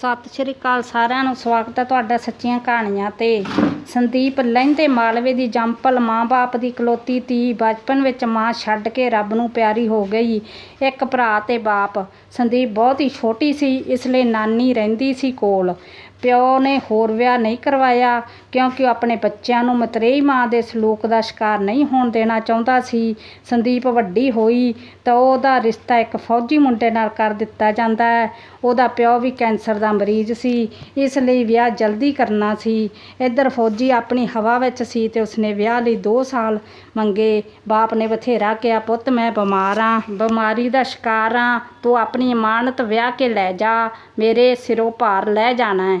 ਸਤਿ ਸ਼੍ਰੀ ਅਕਾਲ ਸਾਰਿਆਂ ਨੂੰ। ਸਵਾਗਤ ਹੈ ਤੁਹਾਡਾ ਸੱਚੀਆਂ ਕਹਾਣੀਆਂ ਤੇ। ਸੰਦੀਪ ਲਹਿੰਦੇ ਮਾਲਵੇ ਦੀ ਜੰਪਲ ਮਾਂ-ਬਾਪ ਦੀ ਇਕਲੌਤੀ ਧੀ ਬਚਪਨ ਵਿੱਚ ਮਾਂ ਛੱਡ ਕੇ ਰੱਬ ਨੂੰ ਪਿਆਰੀ ਹੋ ਗਈ, ਇੱਕ ਭਰਾ ਤੇ ਬਾਪ। ਸੰਦੀਪ ਬਹੁਤ ਹੀ ਛੋਟੀ ਸੀ, ਇਸ ਲਈ ਨਾਨੀ ਰਹਿੰਦੀ ਸੀ ਕੋਲ। ਪਿਓ ਨੇ ਹੋਰ ਵਿਆਹ ਨਹੀਂ ਕਰਵਾਇਆ, ਕਿਉਂਕਿ ਉਹ ਆਪਣੇ ਬੱਚਿਆਂ ਨੂੰ ਮਤਰੇਈ ਮਾਂ ਦੇ ਸਲੂਕ ਦਾ ਸ਼ਿਕਾਰ ਨਹੀਂ ਹੋਣ ਦੇਣਾ ਚਾਹੁੰਦਾ ਸੀ। ਸੰਦੀਪ ਵੱਡੀ ਹੋਈ ਤਾਂ ਉਹਦਾ ਰਿਸ਼ਤਾ ਇੱਕ ਫੌਜੀ ਮੁੰਡੇ ਨਾਲ ਕਰ ਦਿੱਤਾ ਜਾਂਦਾ ਹੈ। ਉਹਦਾ ਪਿਓ ਵੀ ਕੈਂਸਰ ਦਾ ਮਰੀਜ਼ ਸੀ, ਇਸ ਲਈ ਵਿਆਹ ਜਲਦੀ ਕਰਨਾ ਸੀ। ਇੱਧਰ ਫੌਜੀ ਆਪਣੀ ਹਵਾ ਵਿੱਚ ਸੀ ਤੇ ਉਸਨੇ ਵਿਆਹ ਲਈ 2 ਸਾਲ ਮੰਗੇ। ਬਾਪ ਨੇ ਬਥੇਰਾ ਕਿਹਾ, ਪੁੱਤ, ਮੈਂ ਬਿਮਾਰ ਆ, ਬਿਮਾਰੀ ਦਾ ਸ਼ਿਕਾਰ ਆ, ਤੂੰ ਆਪਣੀ ਇਮਾਨਤ ਵਿਆਹ ਕੇ ਲੈ ਜਾ, ਮੇਰੇ ਸਿਰੋਂ ਭਾਰ ਲੈ ਜਾਣਾ ਹੈ।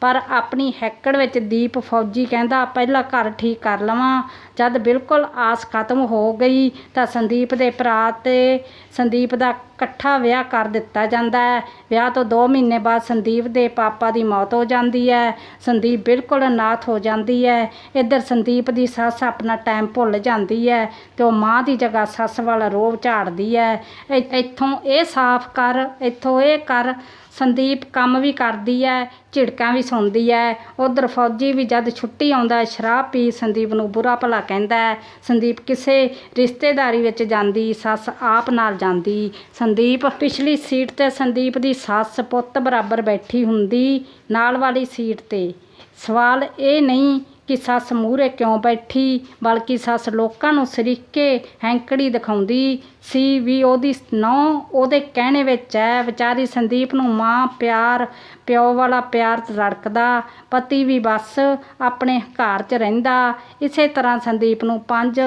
ਪਰ ਆਪਣੀ ਹੈਕੜ ਵਿੱਚ ਦੀਪ ਫੌਜੀ ਕਹਿੰਦਾ, ਪਹਿਲਾਂ ਘਰ ਠੀਕ ਕਰ ਲਵਾਂ। ਜਦ ਬਿਲਕੁਲ ਆਸ ਖਤਮ ਹੋ ਗਈ, ਤਾਂ ਸੰਦੀਪ ਦੇ ਭਰਾ ਤੇ ਸੰਦੀਪ ਦਾ ਇਕੱਠਾ ਵਿਆਹ ਕਰ ਦਿੱਤਾ ਜਾਂਦਾ ਹੈ। ਵਿਆਹ ਤੋਂ 2 ਮਹੀਨੇ ਬਾਅਦ ਸੰਦੀਪ ਦੇ ਪਾਪਾ ਦੀ ਮੌਤ ਹੋ ਜਾਂਦੀ ਹੈ। ਸੰਦੀਪ ਬਿਲਕੁਲ ਅਨਾਥ ਹੋ ਜਾਂਦੀ ਹੈ। ਇੱਧਰ ਸੰਦੀਪ ਦੀ ਸੱਸ ਆਪਣਾ ਟਾਈਮ ਭੁੱਲ ਜਾਂਦੀ ਹੈ ਤੇ ਉਹ ਮਾਂ ਦੀ ਜਗ੍ਹਾ ਸੱਸ ਵਾਲਾ ਰੋਬ ਝਾੜਦੀ ਹੈ। ਇ- ਇੱਥੋਂ ਇਹ ਸਾਫ਼ ਕਰ, ਇੱਥੋਂ ਇਹ ਕਰ, ਸੰਦੀਪ ਕੰਮ ਵੀ ਕਰਦੀ ਹੈ, ਝਿੜਕਾਂ ਵੀ ਸੁਣਦੀ ਹੈ ਉਧਰ ਫੌਜੀ ਵੀ ਜਦ ਛੁੱਟੀ ਆਉਂਦਾ, ਸ਼ਰਾਬ ਪੀ ਸੰਦੀਪ ਨੂੰ ਬੁਰਾ ਭਲਾ ਕਹਿੰਦਾ ਸੰਦੀਪ ਕਿਸੇ ਰਿਸ਼ਤੇਦਾਰੀ ਵਿੱਚ ਜਾਂਦੀ, ਸੱਸ ਆਪ ਨਾਲ ਜਾਂਦੀ। ਸੰਦੀਪ ਪਿਛਲੀ ਸੀਟ ਤੇ ਸੰਦੀਪ ਦੀ ਸੱਸ ਪੁੱਤ ਬਰਾਬਰ ਬੈਠੀ ਹੁੰਦੀ ਨਾਲ ਵਾਲੀ ਸੀਟ ਤੇ। ਸਵਾਲ ਇਹ ਨਹੀਂ ਕਿ ਸੱਸ ਮੂਹਰੇ ਕਿਉਂ ਬੈਠੀ, ਬਲਕਿ ਸੱਸ ਲੋਕਾਂ ਨੂੰ ਸਰੀਕੇ ਹੈਂਕੜੀ ਦਿਖਾਉਂਦੀ ਸੀ ਵੀ ਉਹਦੀ ਨੌ ਉਹਦੇ ਕਹਿਣੇ ਵਿੱਚ ਹੈ। ਵਿਚਾਰੀ ਸੰਦੀਪ ਨੂੰ ਮਾਂ ਪਿਆਰ, ਪਿਓ ਵਾਲਾ ਪਿਆਰ ਰੜਕਦਾ, ਪਤੀ ਵੀ ਬਸ ਆਪਣੇ ਘਰ 'ਚ ਰਹਿੰਦਾ। ਇਸੇ ਤਰ੍ਹਾਂ ਸੰਦੀਪ ਨੂੰ ਪੰਜ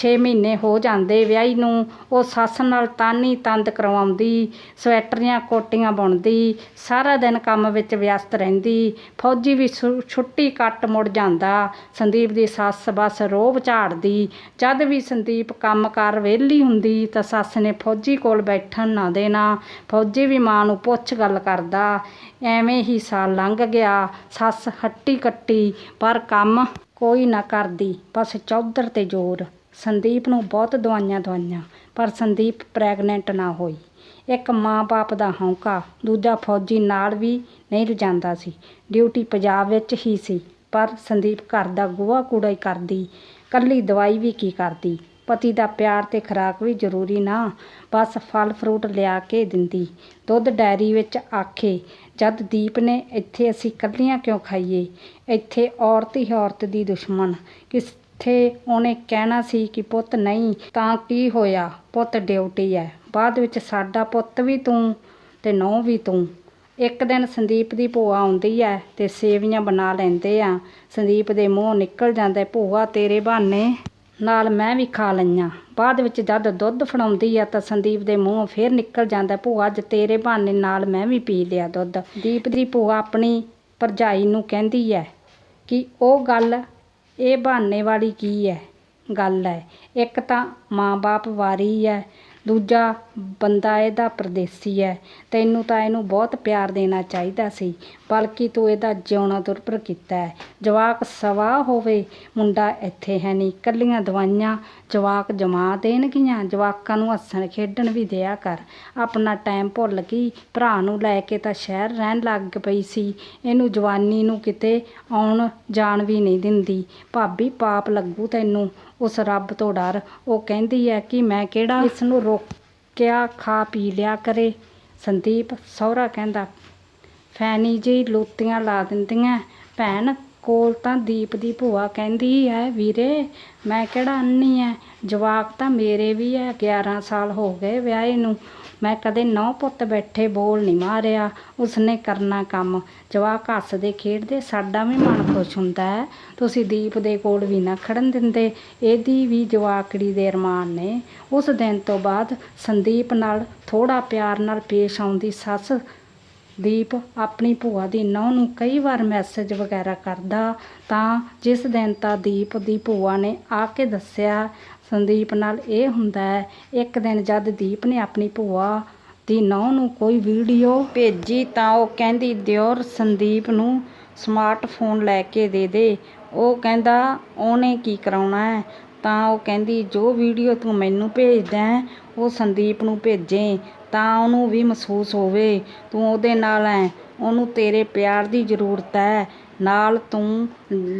6 ਮਹੀਨੇ ਹੋ ਜਾਂਦੇ ਵਿਆਹੀ ਨੂੰ, ਉਹ ਸੱਸ ਨਾਲ ਤਾਨੀ ਤੰਦ ਕਰਵਾਉਂਦੀ, ਸਵੈਟਰੀਆਂ, ਕੋਟੀਆਂ ਬੁਣਦੀ, ਸਾਰਾ ਦਿਨ ਕੰਮ ਵਿੱਚ ਵਿਅਸਤ ਰਹਿੰਦੀ, ਫੌਜੀ ਵੀ ਛੁ- ਛੁੱਟੀ ਕੱਟ ਮੁੜ ਜਾਂਦਾ। ਸੰਦੀਪ ਦੀ ਸੱਸ ਬਸ ਰੋਬ ਝਾੜਦੀ। ਜਦ ਵੀ ਸੰਦੀਪ ਕੰਮ ਕਰ ਵਿਹਲੀ ਹੁੰਦੀ, ਤਾਂ ਸੱਸ ਨੇ ਫੌਜੀ ਕੋਲ ਬੈਠਣ ਨਾ ਦੇਣਾ। ਫੌਜੀ ਵੀ ਮਾਂ ਨੂੰ ਪੁੱਛ ਗੱਲ ਕਰਦਾ, ਐਵੇਂ ਹੀ ਸਾਲ ਲੰਘ ਗਿਆ, ਸੱਸ ਹੱਟੀ ਕੱਟੀ, ਪਰ ਕੰਮ ਕੋਈ ਨਾ ਕਰਦੀ, ਬਸ ਚੌਧਰ ਤੇ ਜ਼ੋਰ। ਸੰਦੀਪ ਨੂੰ ਬਹੁਤ ਦਵਾਈਆਂ ਦਵਾਈਆਂ, ਪਰ ਸੰਦੀਪ ਪ੍ਰੈਗਨੈਂਟ ਨਾ ਹੋਈ। ਇੱਕ ਮਾਂ-ਬਾਪ ਦਾ ਹੌਂਕਾ ਦੂਜਾ ਫੌਜੀ ਨਾਲ ਵੀ ਨਹੀਂ ਰਜਾਂਦਾ ਸੀ। ਡਿਊਟੀ ਪੰਜਾਬ ਵਿੱਚ ਹੀ ਸੀ, ਪਰ ਸੰਦੀਪ ਘਰ ਦਾ ਗੋਹਾ ਕੂੜਾ ਹੀ ਕਰਦੀ, ਕੱਲੀ ਦਵਾਈ ਵੀ ਕੀ ਕਰਦੀ? ਪਤੀ ਦਾ ਪਿਆਰ ਤੇ ਖੁਰਾਕ ਵੀ ਜ਼ਰੂਰੀ ਨਾ, ਬਸ ਫਲ ਫਰੂਟ ਲਿਆ ਕੇ ਦਿੰਦੀ। ਦੁੱਧ ਡੈਰੀ ਵਿੱਚ ਆਖੇ, ਜਦ ਦੀਪ ਨੇ ਇੱਥੇ ਅਸੀਂ ਕੱਲੀਆਂ ਕਿਉਂ ਖਾਈਏ? ਇੱਥੇ ਔਰਤ ਹੀ ਔਰਤ ਦੀ ਦੁਸ਼ਮਣ, ਕਿਸ ਇੱਥੇ ਉਹਨੇ ਕਹਿਣਾ ਸੀ ਕਿ, ਪੁੱਤ ਨਹੀਂ, ਤਾਂ ਕੀ ਹੋਇਆ? ਪੁੱਤ ਡਿਊਟੀ ਹੈ ਬਾਅਦ ਵਿੱਚ ਸਾਡਾ ਪੁੱਤ ਵੀ ਤੂੰ ਤੇ ਨੌ ਵੀ ਤੂੰ। ਇੱਕ ਦਿਨ ਸੰਦੀਪ ਦੀ ਭੂਆ ਆਉਂਦੀ ਹੈ ਤੇ ਸੇਵੀਆਂ ਬਣਾ ਲੈਂਦੇ ਆ। ਸੰਦੀਪ ਦੇ ਮੂੰਹ ਨਿਕਲ ਜਾਂਦਾ, ਭੂਆ, ਤੇਰੇ ਬਹਾਨੇ ਨਾਲ ਮੈਂ ਵੀ ਖਾ ਲਈਆਂ। ਬਾਅਦ ਵਿੱਚ ਜਦ ਦੁੱਧ ਫੜਾਉਂਦੀ ਆ ਤਾਂ ਸੰਦੀਪ ਦੇ ਮੂੰਹੋਂ ਫੇਰ ਨਿਕਲ ਜਾਂਦਾ, ਭੂਆ, ਅੱਜ ਤੇਰੇ ਬਹਾਨੇ ਨਾਲ ਮੈਂ ਵੀ ਪੀ ਲਿਆ ਦੁੱਧ। ਦੀਪ ਦੀ ਭੂਆ ਆਪਣੀ ਭਰਜਾਈ ਨੂੰ ਕਹਿੰਦੀ ਹੈ ਕਿ ਉਹ ਗੱਲ ਇਹ ਬਹਾਨੇ ਵਾਲੀ ਕੀ ਹੈ? ਗੱਲ ਹੈ ਇੱਕ ਤਾਂ ਮਾਂ-ਬਾਪ ਵਾਰੀ ਹੈ ਦੂਜਾ ਬੰਦਾ ਇਹਦਾ ਪਰਦੇਸੀ ਹੈ। ਤੈਨੂੰ ਤਾਂ ਇਹਨੂੰ ਬਹੁਤ ਪਿਆਰ ਦੇਣਾ ਚਾਹੀਦਾ ਸੀ, ਬਲਕਿ ਤੂੰ ਇਹਦਾ ਜਿਉਣਾ ਦੁਰਭਰ ਕੀਤਾ ਹੈ। ਜਵਾਕ ਸਵਾ ਹੋਵੇ, ਮੁੰਡਾ ਇੱਥੇ ਹੈ ਨਹੀਂ। ਕੱਲੀਆਂ ਦਵਾਈਆਂ ਜਵਾਕ ਜਮਾ ਦੇਣਗੀਆਂ। ਜਵਾਕਾਂ ਨੂੰ ਹੱਸਣ ਖੇਡਣ ਵੀ ਦਿਆ ਕਰ। ਆਪਣਾ ਟਾਈਮ ਭੁੱਲ ਗਈ। ਭਰਾ ਨੂੰ ਲੈ ਕੇ ਤਾਂ ਸ਼ਹਿਰ ਰਹਿਣ ਲੱਗ ਪਈ ਸੀ। ਇਹਨੂੰ ਜਵਾਨੀ ਨੂੰ ਕਿਤੇ ਆਉਣ ਜਾਣ ਵੀ ਨਹੀਂ ਦਿੰਦੀ। ਭਾਬੀ, ਪਾਪ ਲੱਗੂ ਤੈਨੂੰ। ਉਸ ਰੱਬ ਤੋਂ ਡਰ। ਉਹ ਕਹਿੰਦੀ ਹੈ ਕਿ ਮੈਂ ਕਿਹੜਾ ਇਸ ਨੂੰ ਰੋਕਿਆ, ਖਾ ਪੀ ਲਿਆ ਕਰੇ। ਸੰਦੀਪ ਸਹੁਰਾ ਕਹਿੰਦਾ ਫੈਨੀ ਜੀ ਲੋਤੀਆਂ ਲਾ ਦਿੰਦੀਆਂ। ਭੈਣ ਕੋਲ ਤਾਂ ਦੀਪ ਦੀ ਭੂਆ ਕਹਿੰਦੀ ਹੈ ਵੀਰੇ, ਮੈਂ ਕਿਹੜਾ ਅੰਨੀ ਐ? ਜਵਾਕ ਤਾਂ ਮੇਰੇ ਵੀ ਐ 11 ਸਾਲ ਹੋ ਗਏ ਵਿਆਹੇ ਨੂੰ। ਮੈਂ ਕਦੇ ਨੌ ਪੁੱਤ ਬੈਠੇ ਬੋਲ ਨਹੀਂ ਮਾਰਿਆ। ਉਸਨੇ ਕਰਨਾ ਕੰਮ। ਜਵਾਕ ਹੱਸਦੇ, ਖੇਡਦੇ, ਸਾਡਾ ਵੀ ਮਨ ਖੁਸ਼ ਹੁੰਦਾ ਹੈ ਤੁਸੀਂ ਦੀਪ ਦੇ ਕੋਲ ਵੀ ਨਾ ਖੜਨ ਦਿੰਦੇ। ਇਹਦੀ ਵੀ ਜਵਾਕੜੀ ਦੇ ਅਰਮਾਨ ਨੇ। ਉਸ ਦਿਨ ਤੋਂ ਬਾਅਦ ਸੰਦੀਪ ਨਾਲ ਥੋੜਾ ਪਿਆਰ ਨਾਲ ਪੇਸ਼ ਆਉਂਦੀ ਸੱਸ ਦੀਪ ਆਪਣੀ ਭੂਆ ਦੀ ਨੌਂ ਨੂੰ ਕਈ ਵਾਰ ਮੈਸੇਜ ਵਗੈਰਾ ਕਰਦਾ, ਤਾਂ ਜਿਸ ਦਿਨ ਤਾਂ ਦੀਪ ਦੀ ਭੂਆ ਨੇ ਆ ਕੇ ਦੱਸਿਆ, ਸੰਦੀਪ ਨਾਲ ਇਹ ਹੁੰਦਾ ਹੈ, ਇੱਕ ਦਿਨ ਜਦ ਦੀਪ ਨੇ ਆਪਣੀ ਭੂਆ ਦੀ ਨੌਂ ਨੂੰ ਕੋਈ ਵੀਡੀਓ ਭੇਜੀ ਤਾਂ ਉਹ ਕਹਿੰਦੀ, ਦਿਓਰ, ਸੰਦੀਪ ਨੂੰ ਸਮਾਰਟਫੋਨ ਲੈ ਕੇ ਦੇ ਦੇ। ਉਹ ਕਹਿੰਦਾ, ਉਹਨੇ ਕੀ ਕਰਾਉਣਾ ਹੈ? ਤਾਂ ਉਹ ਕਹਿੰਦੀ ਜੋ ਵੀਡੀਓ ਤੂੰ ਮੈਨੂੰ ਭੇਜਦਾ ਹੈ, ਉਹ ਸੰਦੀਪ ਨੂੰ ਭੇਜੇ ਤਾਂ ਉਹਨੂੰ ਵੀ ਮਹਿਸੂਸ ਹੋਵੇ। ਤੂੰ ਉਹਦੇ ਨਾਲ ਐ ਉਹਨੂੰ ਤੇਰੇ ਪਿਆਰ ਦੀ ਜ਼ਰੂਰਤ ਹੈ ਨਾਲ ਤੂੰ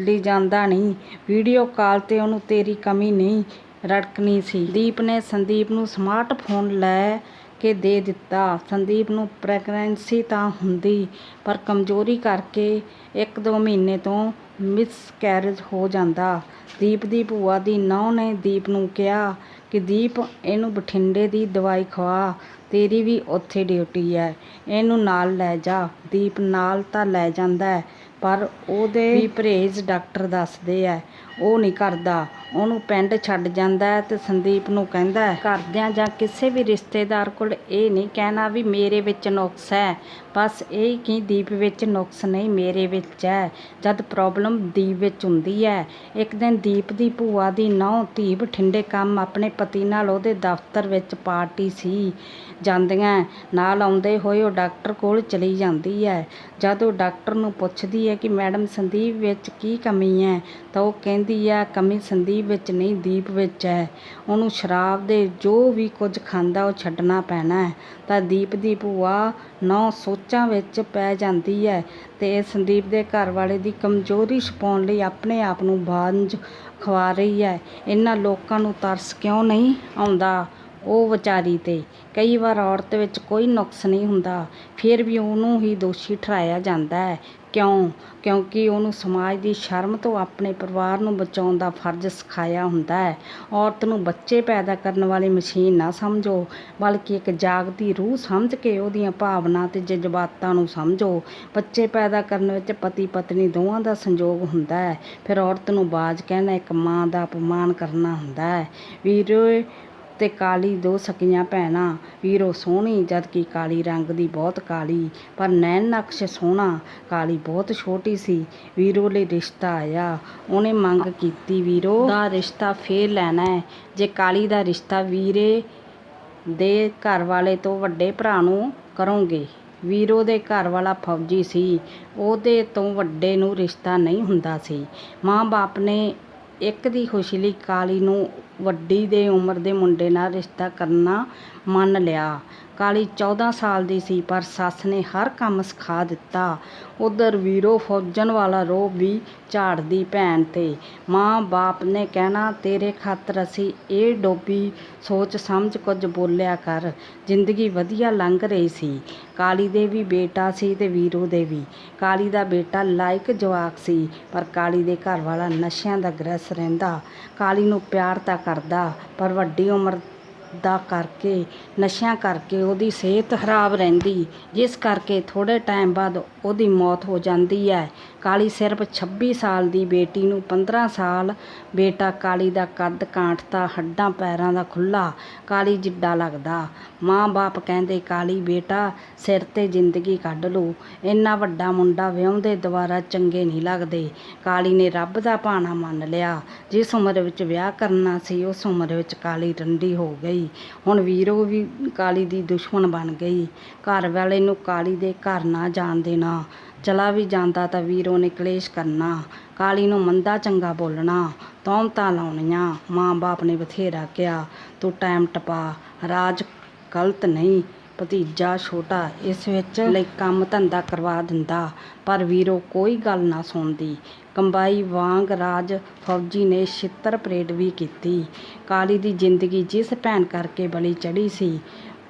ਲਿਜਾਂਦਾ ਨਹੀਂ। ਵੀਡੀਓ ਕਾਲ ਤੇ ਉਹਨੂੰ ਤੇਰੀ ਕਮੀ ਨਹੀਂ ਰੜਕਣੀ ਸੀ। ਦੀਪ ਨੇ ਸੰਦੀਪ ਨੂੰ ਸਮਾਰਟਫੋਨ ਲੈ ਕੇ ਦੇ ਦਿੱਤਾ। ਸੰਦੀਪ ਨੂੰ ਪ੍ਰੈਗਨੈਂਸੀ ਤਾਂ ਹੁੰਦੀ ਪਰ ਕਮਜ਼ੋਰੀ ਕਰਕੇ ਇੱਕ ਦੋ ਮਹੀਨੇ ਤੋਂ ਮਿਸਕੈਰੇਜ ਹੋ ਜਾਂਦਾ। ਦੀਪ ਦੀ ਭੂਆ ਦੀ ਨੌਂ ਨੇ ਦੀਪ ਨੂੰ ਕਿਹਾ ਕਿ ਦੀਪ, ਇਹਨੂੰ ਬਠਿੰਡੇ ਦੀ ਦਵਾਈ ਖਵਾ। ਤੇਰੀ ਵੀ ਉੱਥੇ ਡਿਊਟੀ ਹੈ। ਇਹਨੂੰ ਨਾਲ ਲੈ ਜਾ। ਦੀਪ ਨਾਲ ਤਾਂ ਲੈ ਜਾਂਦਾ ਪਰ ਉਹਦੇ ਵੀ ਪਰਹੇਜ਼ ਡਾਕਟਰ ਦੱਸਦੇ ਆ ਉਹ ਨਹੀਂ ਕਰਦਾ। ਉਹਨੂੰ ਪਿੰਡ ਛੱਡ ਜਾਂਦਾ ਹੈ ਤੇ ਸੰਦੀਪ ਨੂੰ ਕਹਿੰਦਾ ਘਰਦਿਆਂ ਜਾਂ ਕਿਸੇ ਵੀ ਰਿਸ਼ਤੇਦਾਰ ਕੋਲ ਇਹ ਨਹੀਂ ਕਹਿਣਾ ਵੀ ਮੇਰੇ ਵਿੱਚ ਨੁਕਸ ਹੈ। ਬਸ ਇਹ ਕਿ ਦੀਪ ਵਿੱਚ ਨੁਕਸ ਨਹੀਂ, ਮੇਰੇ ਵਿੱਚ ਹੈ। ਜਦ ਪ੍ਰੋਬਲਮ ਦੀਪ ਵਿੱਚ ਹੁੰਦੀ ਹੈ, ਇੱਕ ਦਿਨ ਦੀਪ ਦੀ ਭੂਆ ਦੀ ਨੌਂ ਧੀ ਬਠਿੰਡੇ ਕੰਮ ਆਪਣੇ ਪਤੀ ਨਾਲ ਉਹਦੇ ਦਫ਼ਤਰ ਵਿੱਚ ਪਾਰਟੀ ਸੀ। ਜਾਂਦੀਆਂ ਨਾਲ ਆਉਂਦੇ ਹੋਏ ਉਹ ਡਾਕਟਰ ਕੋਲ ਚਲੀ ਜਾਂਦੀ ਹੈ। ਜਦ ਉਹ ਡਾਕਟਰ ਨੂੰ ਪੁੱਛਦੀ ਹੈ ਕਿ, ਮੈਡਮ, ਸੰਦੀਪ ਵਿੱਚ ਕੀ ਕਮੀ ਹੈ? ਤਾਂ ਉਹ ਕਹਿੰਦੀ ਹੈ, ਕਮੀ ਸੰਦੀਪ ਵਿੱਚ ਨਹੀਂ, ਦੀਪ ਵਿੱਚ ਹੈ। ਉਹਨੂੰ ਸ਼ਰਾਬ ਦੇ ਜੋ ਵੀ ਕੁਝ ਖਾਂਦਾ ਉਹ ਛੱਡਣਾ ਪੈਣਾ ਹੈ। ਤਾਂ ਦੀਪ ਦੀ ਭੂਆ ਨੌ ਸੋਚਾਂ ਵਿੱਚ ਪੈ ਜਾਂਦੀ ਹੈ ਤੇ ਇਹ ਸੰਦੀਪ ਦੇ ਘਰ ਵਾਲੇ ਦੀ ਕਮਜ਼ੋਰੀ ਛਪਾਉਣ ਲਈ ਆਪਣੇ ਆਪ ਨੂੰ ਬਾਂਝ ਖਵਾ ਰਹੀ ਹੈ। ਇਹਨਾਂ ਲੋਕਾਂ ਨੂੰ ਤਰਸ ਕਿਉਂ ਨਹੀਂ ਆਉਂਦਾ ਉਹ ਵਿਚਾਰੀ ਤੇ? ਕਈ ਵਾਰ ਔਰਤ ਵਿੱਚ ਕੋਈ ਨੁਕਸ ਨਹੀਂ ਹੁੰਦਾ, ਫਿਰ ਵੀ ਉਹਨੂੰ ਹੀ ਦੋਸ਼ੀ ਠਹਿਰਾਇਆ ਜਾਂਦਾ ਹੈ। ਕਿਉਂ? ਕਿਉਂਕਿ ਉਹਨੂੰ ਸਮਾਜ ਦੀ ਸ਼ਰਮ ਤੋਂ ਆਪਣੇ ਪਰਿਵਾਰ ਨੂੰ ਬਚਾਉਣ ਦਾ ਫਰਜ਼ ਸਿਖਾਇਆ ਹੁੰਦਾ ਹੈ। ਔਰਤ ਨੂੰ ਬੱਚੇ ਪੈਦਾ ਕਰਨ ਵਾਲੀ ਮਸ਼ੀਨ ਨਾ ਸਮਝੋ, ਬਲਕਿ ਇੱਕ ਜਾਗਦੀ ਰੂਹ ਸਮਝ ਕੇ ਉਹਦੀਆਂ ਭਾਵਨਾ ਤੇ ਜਜ਼ਬਾਤਾਂ ਨੂੰ ਸਮਝੋ। ਬੱਚੇ ਪੈਦਾ ਕਰਨ ਵਿੱਚ ਪਤੀ ਪਤਨੀ ਦੋਵਾਂ ਦਾ ਸੰਯੋਗ ਹੁੰਦਾ ਹੈ। ਫਿਰ ਔਰਤ ਨੂੰ ਬਾਜ ਕਹਿਣਾ ਇੱਕ ਮਾਂ ਦਾ ਅਪਮਾਨ ਕਰਨਾ ਹੁੰਦਾ ਹੈ। ਵੀਰੋ ਤੇ ਕਾਲੀ ਦੋ ਸਕੀਆਂ ਭੈਣਾਂ। ਵੀਰੋ ਸੋਹਣੀ, ਜਦ ਕਿ ਕਾਲੀ ਰੰਗ ਦੀ ਬਹੁਤ ਕਾਲੀ, ਪਰ ਨੈਣ ਨਕਸ਼ ਸੋਹਣਾ, ਕਾਲੀ ਬਹੁਤ ਛੋਟੀ ਸੀ। ਵੀਰੋ ਲਈ ਰਿਸ਼ਤਾ ਆਇਆ। ਉਹਨੇ ਮੰਗ ਕੀਤੀ, ਵੀਰੋ, ਦਾ ਰਿਸ਼ਤਾ ਫੇਰ ਲੈਣਾ ਜੇ ਕਾਲੀ ਦਾ ਰਿਸ਼ਤਾ ਵੀਰੇ ਦੇ ਘਰ ਵਾਲੇ ਤੋਂ ਵੱਡੇ ਭਰਾ ਨੂੰ ਕਰੋਗੇ। ਵੀਰੋ ਦੇ ਘਰ ਵਾਲਾ ਫੌਜੀ ਸੀ। ਉਹਦੇ ਤੋਂ ਵੱਡੇ ਨੂੰ ਰਿਸ਼ਤਾ ਨਹੀਂ ਹੁੰਦਾ ਸੀ। ਮਾਂ-ਬਾਪ ਨੇ ਇੱਕ ਦੀ ਖੁਸ਼ੀ ਲਈ ਕਾਲੀ ਨੂੰ ਵੱਡੀ ਦੇ ਉਮਰ ਦੇ ਮੁੰਡੇ ਨਾਲ ਰਿਸ਼ਤਾ ਕਰਨਾ ਮੰਨ ਲਿਆ। ਕਾਲੀ 14 ਸਾਲ ਦੀ ਸੀ, ਪਰ ਸੱਸ ਨੇ ਹਰ ਕੰਮ ਸਿਖਾ ਦਿੱਤਾ। ਉਧਰ ਵੀਰੋ ਫੌਜਣ ਵਾਲਾ ਰੋਬ ਵੀ ਝਾੜਦੀ ਭੈਣ ਤੇ। ਮਾਂ ਬਾਪ ਨੇ ਕਹਿਣਾ, ਤੇਰੇ ਖਾਤਰ ਅਸੀਂ ਇਹ ਡੋਬੀ ਸੋਚ ਸਮਝ ਕੁਝ ਬੋਲਿਆ ਕਰ। ਜ਼ਿੰਦਗੀ ਵਧੀਆ ਲੰਘ ਰਹੀ ਸੀ। ਕਾਲੀ ਦੇ ਵੀ ਬੇਟਾ ਸੀ ਤੇ ਵੀਰੋ ਦੇ ਵੀ। ਕਾਲੀ ਦਾ ਬੇਟਾ ਲਾਇਕ ਜਵਾਕ ਸੀ, ਪਰ ਕਾਲੀ ਦੇ ਘਰ ਵਾਲਾ ਨਸ਼ਿਆਂ ਦਾ ਗ੍ਰਸ ਰਹਿੰਦਾ। ਕਾਲੀ ਨੂੰ ਪਿਆਰ ਤਾਂ ਕਰਦਾ, ਪਰ ਵੱਡੀ ਉਮਰ ਦਾ ਕਰਕੇ, ਨਸ਼ਿਆਂ ਕਰਕੇ ਉਹਦੀ ਸਿਹਤ ਖਰਾਬ ਰਹਿੰਦੀ। ਜਿਸ ਕਰਕੇ ਥੋੜੇ ਟਾਈਮ ਬਾਅਦ ਉਹਦੀ ਮੌਤ ਹੋ ਜਾਂਦੀ ਹੈ। ਕਾਲੀ ਸਿਰਫ 26 ਸਾਲ ਦੀ ਬੇਟੀ ਨੂੰ 15 ਸਾਲ, ਬੇਟਾ ਕਾਲੀ ਦਾ ਕੱਦ ਕਾਂਠਤਾ ਹੱਡਾਂ ਪੈਰਾਂ ਦਾ ਖੁੱਲਾ ਕਾਲੀ ਜਿੱਡਾ ਲੱਗਦਾ। ਮਾਂ-ਬਾਪ ਕਹਿੰਦੇ, ਕਾਲੀ ਬੇਟਾ, ਸਿਰ ਤੇ ਜ਼ਿੰਦਗੀ ਕੱਢ ਲੋ ਇੰਨਾ ਵੱਡਾ ਮੁੰਡਾ ਵਿਆਹੁੰਦੇ ਦੁਬਾਰਾ ਚੰਗੇ ਨਹੀਂ ਲੱਗਦੇ। ਕਾਲੀ ਨੇ ਰੱਬ ਦਾ ਭਾਣਾ ਮੰਨ ਲਿਆ। ਜਿਸ ਉਮਰ ਵਿੱਚ ਵਿਆਹ ਕਰਨਾ ਸੀ, ਉਸ ਉਮਰ ਵਿੱਚ ਕਾਲੀ ਰੰਡੀ ਹੋ ਗਈ। ਹੁਣ ਵੀਰੋ ਵੀ ਕਾਲੀ ਦੀ ਦੁਸ਼ਮਣ ਬਣ ਗਈ। ਘਰ ਵਾਲੇ ਨੂੰ ਕਾਲੀ ਦੇ ਘਰ ਨਾ ਜਾਣ ਦੇਣਾ। ਚਲਾ ਵੀ ਜਾਂਦਾ ਤਾਂ ਵੀਰੋ ਨੇ ਕਲੇਸ਼ ਕਰਨਾ। ਕਾਲੀ ਨੂੰ ਮੰਦਾ ਚੰਗਾ ਬੋਲਣਾ। ਤੌਮਤਾਂ ਲਾਉਣੀਆਂ। ਮਾਂ-ਬਾਪ ਨੇ ਬਥੇਰਾ ਕਿਹਾ, ਤੂੰ ਟਾਈਮ ਟਪਾ। ਰਾਜ ਗਲਤ ਨਹੀਂ। ਭਤੀਜਾ ਛੋਟਾ ਇਸ ਵਿੱਚ ਲਈ ਕੰਮ ਧੰਦਾ ਕਰਵਾ ਦਿੰਦਾ। ਪਰ ਵੀਰੋ ਕੋਈ ਗੱਲ ਨਾ ਸੁਣਦੀ। ਕੰਬਾਈ ਵਾਂਗ ਰਾਜ ਫੌਜੀ ਨੇ ਛਿੱਤਰ ਪਰੇਡ ਵੀ ਕੀਤੀ। ਕਾਲੀ ਦੀ ਜ਼ਿੰਦਗੀ ਜਿਸ ਭੈਣ ਕਰਕੇ ਬਲੀ ਚੜੀ ਸੀ,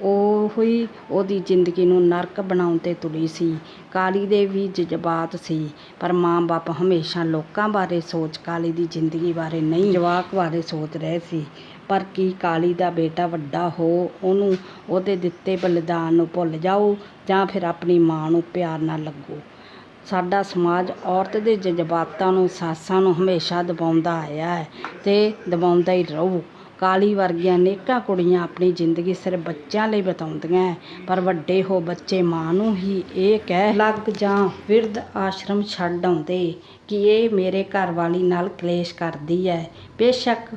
ਉਹ ਹੀ ਉਹਦੀ ਜ਼ਿੰਦਗੀ ਨੂੰ ਨਰਕ ਬਣਾਉਣ ਤੇ ਤੁਲੀ ਸੀ। ਕਾਲੀ ਦੇ ਵੀ ਜਜ਼ਬਾਤ ਸੀ, ਪਰ ਮਾਂ-ਬਾਪ ਹਮੇਸ਼ਾ ਲੋਕਾਂ ਬਾਰੇ ਸੋਚ, ਕਾਲੀ ਦੀ ਜ਼ਿੰਦਗੀ ਬਾਰੇ ਨਹੀਂ, ਜਵਾਕ ਬਾਰੇ ਸੋਚ ਰਹੇ ਸੀ। ਪਰ ਕੀ ਕਾਲੀ ਦਾ ਬੇਟਾ ਵੱਡਾ ਹੋ, ਉਹਨੂੰ ਉਹਦੇ ਦਿੱਤੇ ਬਲਿਦਾਨ ਨੂੰ ਭੁੱਲ ਜਾਓ ਜਾਂ ਫਿਰ ਆਪਣੀ ਮਾਂ ਨੂੰ ਪਿਆਰ ਨਾਲ ਲੱਗੋ? ਸਾਡਾ ਸਮਾਜ ਔਰਤ ਦੇ ਜਜ਼ਬਾਤਾਂ ਨੂੰ ਸਾਸਾਂ ਨੂੰ ਹਮੇਸ਼ਾ ਦਬਾਉਂਦਾ ਆਇਆ ਹੈ ਤੇ ਦਬਾਉਂਦਾ ਹੀ ਰਹੂ। ਕਾਲੀ ਵਰਗੀਆਂ ਅਨੇਕਾਂ ਕੁੜੀਆਂ ਆਪਣੀ ਜ਼ਿੰਦਗੀ ਸਿਰਫ ਬੱਚਿਆਂ ਲਈ ਬਿਤਾਉਂਦੀਆਂ ਹੈ, ਪਰ ਵੱਡੇ ਹੋ ਬੱਚੇ ਮਾਂ ਨੂੰ ਹੀ ਇਹ ਕਹਿ ਲੱਗ ਜਾਂ ਵਿਰਧ ਆਸ਼ਰਮ ਛੱਡ ਆਉਂਦੇ ਕਿ ਇਹ ਮੇਰੇ ਘਰ ਵਾਲੀ ਨਾਲ ਕਲੇਸ਼ ਕਰਦੀ ਹੈ। ਬੇਸ਼ੱਕ